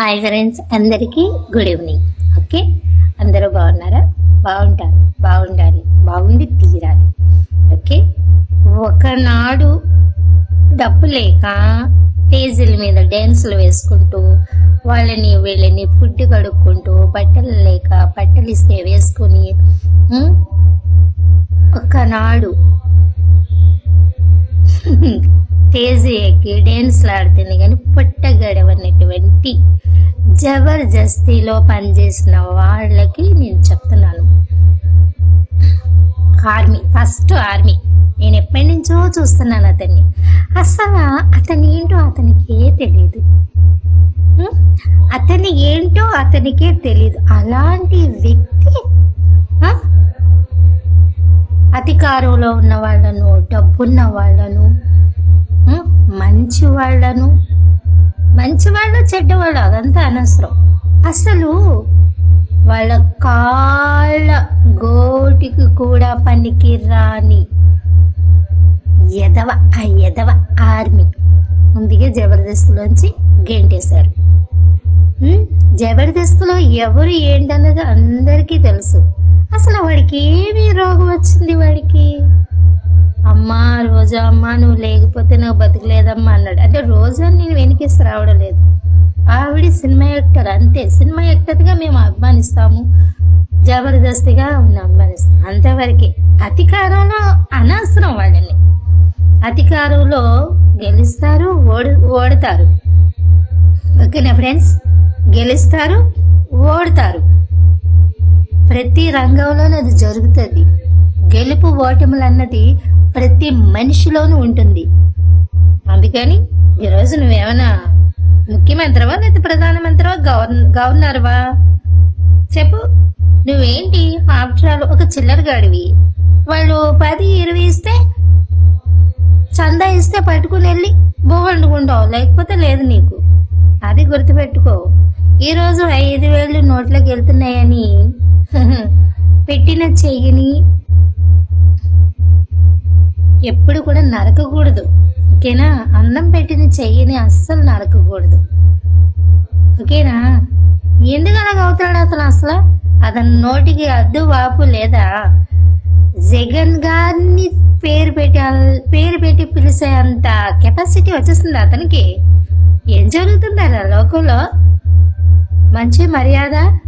Hi friends అందరికీ good evening. Okay? అందరూ బాగున్నారా? బాగుంటారు బాగుండాలి బాగుండి తీరాలి. ఓకే? ఒకనాడు డబ్బు లేక స్టేజీల మీద డ్యాన్సులు వేసుకుంటూ వాళ్ళని వీళ్ళని ఫుడ్ కడుక్కుంటూ బట్టలు లేక బట్టలు ఇస్తే వేసుకొని ఒకనాడు స్టేజ్ ఎక్కి డాన్స్లు ఆడుతుంది కానీ పుట్టగడవన్నటువంటి జబర్దస్తిలో పనిచేసిన వాళ్ళకి నేను చెప్తున్నాను. ఆర్మీ ఫస్ట్ ఆర్మీ నేను ఎప్పటి నుంచో చూస్తున్నాను అతన్ని. అసలు అతని ఏంటో అతనికే తెలియదు అతని ఏంటో అతనికే తెలియదు అలాంటి వ్యక్తి అధికారంలో ఉన్న వాళ్ళను డబ్బున్న వాళ్ళను మంచి వాళ్ళను మంచి వాళ్ళు చెడ్డవాళ్ళు అదంతా అనవసరం. అసలు వాళ్ళ కాళ్ళ గోటికి కూడా పనికి రాని ఎదవ ఆ ఎదవ ఆర్మీ ముందుగా జబర్దస్త్లోంచి గెంటేశారు. ఉం? జబర్దస్త్లో ఎవరు ఏంటన్నది అందరికీ తెలుసు. అసలు వాడికి ఏమి రోగం వచ్చింది వాడికి? అమ్మా రోజా అమ్మా నువ్వు లేకపోతే నాకు బతకలేదమ్మా అన్నాడు. అంటే రోజా నేను వెనకేసి రావడం లేదు. ఆవిడ సినిమా యాక్టర్ అంతే. సినిమా యాక్టర్గా మేము అభిమానిస్తాము. జబర్దస్తిగా అభిమానిస్తాం. అంతవరకే. అధికారంలో అనవసరం వాళ్ళని. అధికారంలో గెలుస్తారు ఓడి ఓడతారు. ఓకేనా ఫ్రెండ్స్? గెలుస్తారు ఓడతారు. ప్రతి రంగంలోనూ అది జరుగుతుంది. గెలుపు ఓటములు అన్నది ప్రతి మనిషిలోనూ ఉంటుంది. అందుకని ఈరోజు నువ్వేమైనా ముఖ్యమంత్రివా లేదా ప్రధానమంత్రివా? గవర్న గవర్నర్వా? చెప్పు. నువ్వేంటి ఆఫ్టర్ ఆల్ ఒక చిల్లర గాడివి వాళ్ళు పది ఇరవై ఇస్తే చందా ఇస్తే పట్టుకుని వెళ్ళి బోవండుకుంటావు. లేకపోతే లేదు నీకు. అది గుర్తుపెట్టుకో. ఈరోజు ఐదు వేలు నోట్లోకి వెళ్తున్నాయని. పెట్టిన చెయ్యిని ఎప్పుడు కూడా నరకకూడదు. ఓకేనా? అన్నం పెట్టిన చెయ్యిని అస్సలు నరకకూడదు. ఓకేనా? ఎందుకు అవుతున్నాడు అతను అసలు? అతని నోటికి అద్దు వాపు లేదా? జగన్ గారిని పేరు పెట్టి పేరు పెట్టి పిలిచే అంత కెపాసిటీ వచ్చేస్తుంది అతనికి. ఏం జరుగుతుంది ఆ లోకంలో? మంచి మర్యాద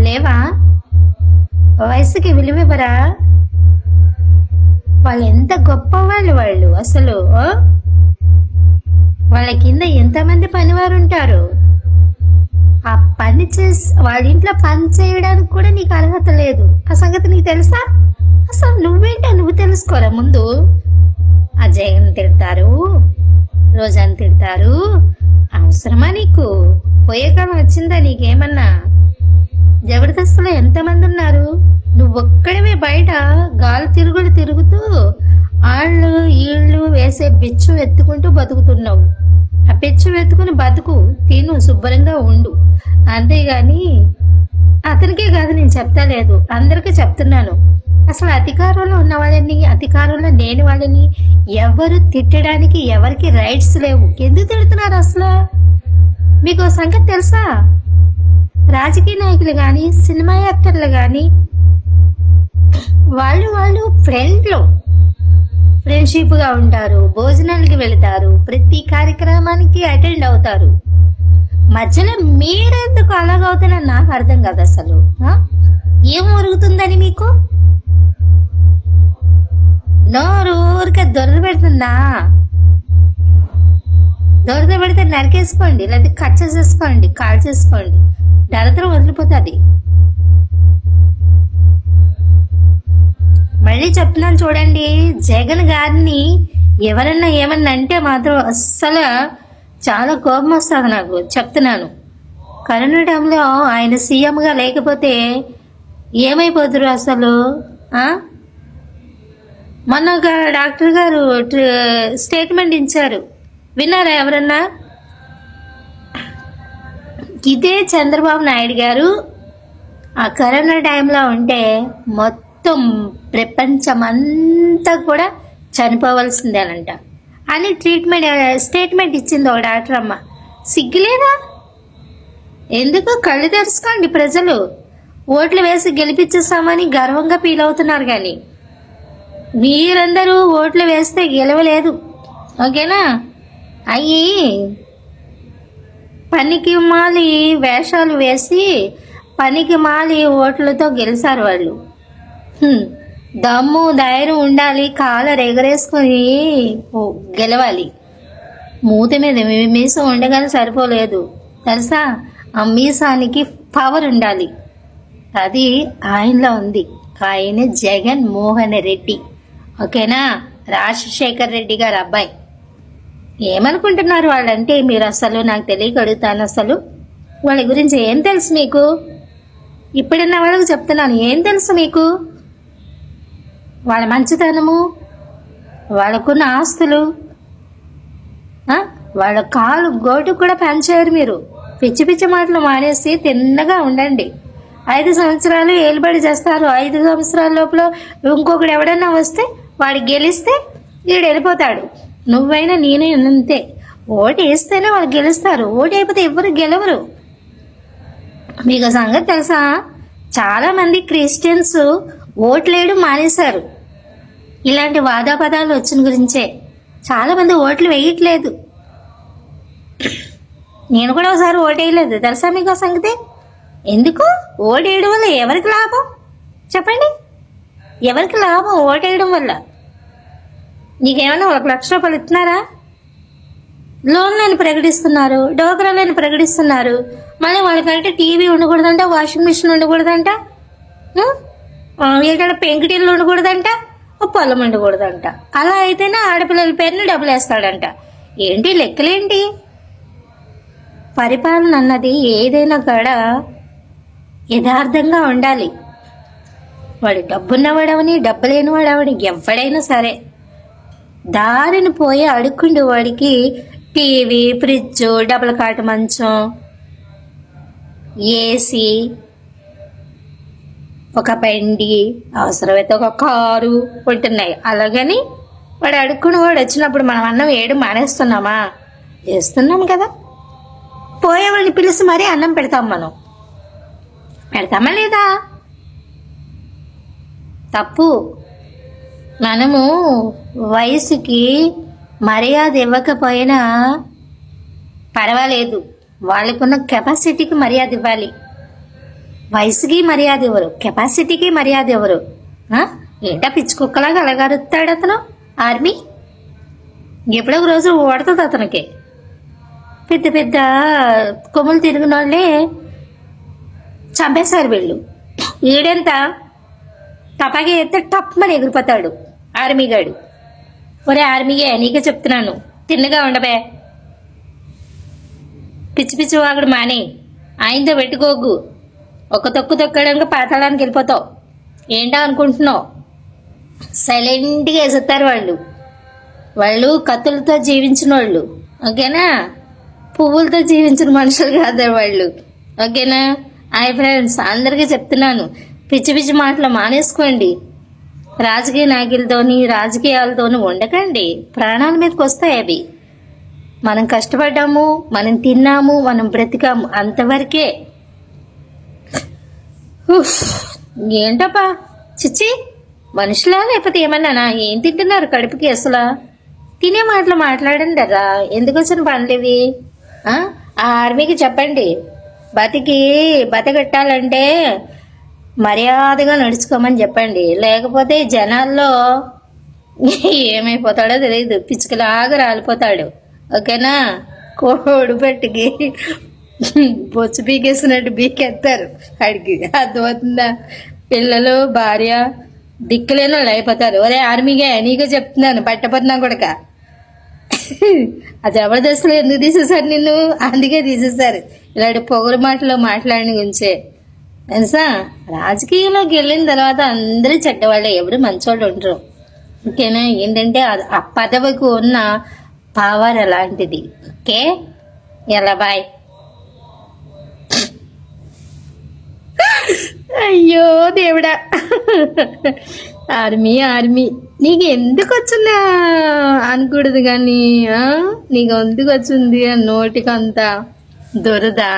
లేవా? వయసుకి విలువివ్వరా? వాళ్ళు ఎంత గొప్ప వాళ్ళు వాళ్ళు అసలు వాళ్ళ కింద ఎంతమంది పనివారు ఉంటారు? ఆ పని చేసి వాళ్ళ ఇంట్లో పని చేయడానికి కూడా నీకు అర్హత లేదు. ఆ సంగతి నీకు తెలుసా? అసలు నువ్వేంటో నువ్వు తెలుసుకోరా ముందు. ఆ జగన్ తిడతారు రోజాని తిడతారు. అవసరమా నీకు? పోయే కాలం వచ్చిందా నీకేమన్నా? జబర్దస్త్లో ఎంతమంది ఉన్నారు? నువ్వు ఒక్కడివే బయట గాలి తిరుగులు తిరుగుతూ ఆళ్ళు ఈళ్ళు వేసే బిచ్చు ఎత్తుకుంటూ బతుకుతున్నావు. ఆ పిచ్చు ఎత్తుకుని బతుకు తిను శుభ్రంగా ఉండు. అంతేగాని అతనికే కాదు నేను చెప్తా లేదు అందరికీ చెప్తున్నాను. అసలు అధికారంలో ఉన్న వాళ్ళని అధికారంలో లేని వాళ్ళని ఎవరు తిట్టడానికి ఎవరికి రైట్స్ లేవు. ఎందుకు తిడుతున్నారు అసలు? మీకు ఓ సంగతి తెలుసా? రాజకీయ నాయకులు కానీ సినిమా యాక్టర్లు కానీ వాళ్ళు వాళ్ళు ఫ్రెండ్లు ఫ్రెండ్షిప్గా ఉంటారు భోజనాలకి వెళతారు ప్రతి కార్యక్రమానికి అటెండ్ అవుతారు. మధ్యలో మీరెందుకు అలాగవుతున్నా నాకు అర్థం కాదు అసలు. ఏం ఒరుగుతుందని మీకు? నోరు ఊరికే దొరద పెడుతుందా? దొరద పెడితే నరికేసుకోండి లేదా కట్ చేసేసుకోండి కాల్ చేసుకోండి దరిద్రం వదిలిపోతుంది. మళ్ళీ చెప్తున్నాను చూడండి. జగన్ గారిని ఎవరన్నా ఏమన్నా అంటే మాత్రం అస్సలు చాలా కోపం వస్తుంది నాకు. చెప్తున్నాను. కరోనా టైంలో ఆయన సీఎంగా లేకపోతే ఏమైపోతురు అసలు? మొన్న ఒక డాక్టర్ గారు స్టేట్మెంట్ ఇచ్చారు. విన్నారా ఎవరన్నా? ఇదే చంద్రబాబు నాయుడు గారు ఆ కరోనా టైంలో ఉంటే మొత్తం ప్రపంచం అంతా కూడా చనిపోవలసిందేనంట. అని ట్రీట్మెంట్ స్టేట్మెంట్ ఇచ్చింది ఒక డాక్టర్ అమ్మ. సిగ్గులేదా? ఎందుకు కళ్ళు తెరుచుకోండి ప్రజలు. ఓట్లు వేసి గెలిపించేస్తామని గర్వంగా ఫీల్ అవుతున్నారు కానీ మీరందరూ ఓట్లు వేస్తే గెలవలేదు. ఓకేనా? అయ్యి పనికి మాలి వేషాలు వేసి పనికి మాలి ఓట్లతో గెలిచారు వాళ్ళు. దమ్ము ధైర్యం ఉండాలి కాలర్ ఎగరేసుకొని గెలవాలి. మూత మీద మీ- మీసం ఉండగానే సరిపోలేదు. తెలుసా? ఆ మీసానికి పవర్ ఉండాలి. అది ఆయనలో ఉంది. ఆయన జగన్ మోహన్ రెడ్డి. ఓకేనా? రాజశేఖర్ రెడ్డి గారు అబ్బాయి. ఏమనుకుంటున్నారు వాళ్ళంటే మీరు అసలు నాకు తెలియక అడుగుతాను అసలు? వాళ్ళ గురించి ఏం తెలుసు మీకు? ఇప్పుడున్న వాళ్ళకు చెప్తున్నాను. ఏం తెలుసు మీకు? వాళ్ళ మంచితనము వాళ్ళకున్న ఆస్తులు వాళ్ళ కాలు గోటు కూడా పెంచారు మీరు. పిచ్చి పిచ్చి మాటలు మానేసి తిన్నగా ఉండండి. ఐదు సంవత్సరాలు ఏలుబడి చేస్తారు. ఐదు సంవత్సరాల లోపల ఇంకొకడు ఎవడన్నా వస్తే వాడు గెలిస్తే వీడు వెళ్ళిపోతాడు. నువ్వైనా నేనే అంతే. ఓటు వేస్తేనే వాళ్ళు గెలుస్తారు. ఓటు అయిపోతే ఎవరు గెలవరు. మీకు సంగతి తెలుసా? చాలామంది క్రిస్టియన్స్ ఓట్లేయడం మానేశారు. ఇలాంటి వాదాపదాలు వచ్చిన గురించే చాలామంది ఓట్లు వేయట్లేదు. నేను కూడా ఒకసారి ఓటేయలేదు. తెలుసా మీకు ఆ సంగతి? ఎందుకు? ఓటేయడం వల్ల ఎవరికి లాభం? చెప్పండి. ఎవరికి లాభం ఓటేయడం వల్ల? నీకేమైనా ఒక లక్ష రూపాయలు ఇస్తున్నారా? లోన్లను ప్రకటిస్తున్నారు డోకరాలను ప్రకటిస్తున్నారు. మళ్ళీ వాళ్ళకంటే టీవీ ఉండకూడదంట వాషింగ్ మిషన్ ఉండకూడదంట. ఏంటంటే ఆ, ఇక్కడ పెంకుటిల్లు ఉండకూడదంట ఓ పొలం ఉండకూడదంట అలా అయితేనే ఆడపిల్లల పేరుని డబ్బులు వేస్తాడంట. ఏంటి లెక్కలేంటి? పరిపాలన అన్నది ఏదైనా కూడా యథార్థంగా ఉండాలి. వాడు డబ్బున్నవాడవని డబ్బు లేనివాడవని ఎవడైనా సరే. దారిని పోయి అడుక్కుండే వాడికి టీవీ ఫ్రిడ్జ్ డబుల్ కాట మంచం ఏసీ ఒక బండి అవసరమైతే ఒక కారు ఉంటున్నాయి. అలాగని వాడు అడుక్కుని వాడు వచ్చినప్పుడు మనం అన్నం వేయడం మానేస్తున్నామా? చేస్తున్నాం కదా. పోయేవాడిని పిలిచి మరీ అన్నం పెడతాం మనం. పెడతామా లేదా? తప్పు. మనము వయసుకి మర్యాద ఇవ్వకపోయినా పర్వాలేదు. వాళ్ళకున్న కెపాసిటీకి మర్యాద ఇవ్వాలి. వయసుకి మర్యాద ఇవ్వరు కెపాసిటీకి మర్యాద ఇవ్వరు ఏంటా పిచ్చుకుక్కలాగా అలగారుతాడు అతను? ఆర్మీ? ఎప్పుడో ఒక రోజు ఓడుతుంది అతనికి. పెద్ద పెద్ద కొమ్ములు తిరిగిన వాళ్ళే చంపేశారు వీళ్ళు. ఈడెంత? టపాకి ఎత్తే టప్మని ఎగిరిపోతాడు ఆర్మీ గాడు. ఒరే ఆర్మీయే నీకే చెప్తున్నాను. తిన్నగా ఉండబే. పిచ్చి పిచ్చి వాగుడు మానే. ఆయనతో పెట్టుకోకు. ఒక తొక్కు తొక్కడానికి పాతాళానికి వెళ్ళిపోతావు. ఏంటో అనుకుంటున్నావు? సైలెంట్గా వేసేస్తారు వాళ్ళు. వాళ్ళు కత్తులతో జీవించిన వాళ్ళు. ఓకేనా? పువ్వులతో జీవించిన మనుషులు కాదు వాళ్ళు. ఓకేనా? హాయ్ ఫ్రెండ్స్ అందరికీ చెప్తున్నాను. పిచ్చి పిచ్చి మాటలు మానేసుకోండి. రాజకీయ నాయకులతోని రాజకీయాలతోని ఉండకండి. ప్రాణాల మీదకి వస్తాయి అవి. మనం కష్టపడ్డాము మనం తిన్నాము మనం బ్రతికాము అంతవరకే. ఏంటప్పా? చిచ్చి మనుషులా లేకపోతే ఏమన్నానా ఏం తింటున్నారు కడుపుకి అసలు? తినే మాటలు మాట్లాడండి రా ఎందుకు వచ్చిన పనులు ఇవి ఆ? ఆ ఆర్మీకి చెప్పండి. బతికి బతకట్టాలంటే మర్యాదగా నడుచుకోమని చెప్పండి. లేకపోతే జనాల్లో ఏమైపోతాడో తెలియదు పిచ్చుకలాగా రాలిపోతాడు. ఓకేనా? కోడి పెట్టికి బొచ్చు పీకేసినట్టు బీకెత్తారు ఆడికి అర్థమవుతుందా? పిల్లలు భార్య దిక్కులేని వాళ్ళు అయిపోతారు. ఒరే ఆర్మీగా నీకే చెప్తున్నాను పట్టపడినా కొడక. ఆ జబర్దస్తులు ఎందుకు తీసేశారు నిన్ను? అందుకే తీసేశారు. ఇలాంటి పొగరు మాటలు మాట్లాడిన గురించే. తెలుసా? రాజకీయంలోకి వెళ్ళిన తర్వాత అందరూ చెడ్డవాళ్ళే ఎవరు మంచోళ్ళు ఉండరు. ఓకేనా ఏంటంటే ఆ- ఆ పదవికి ఉన్న పవర్ అలాంటిది. ఓకే? ఎలా బాయ్? అయ్యో దేవుడా ఆర్మీ ఆర్మీ నీకు ఎందుకు వచ్చిందా అనకూడదు కానీ ఆ? నీకు ఎందుకు వచ్చింది నోటికంతా దొరదా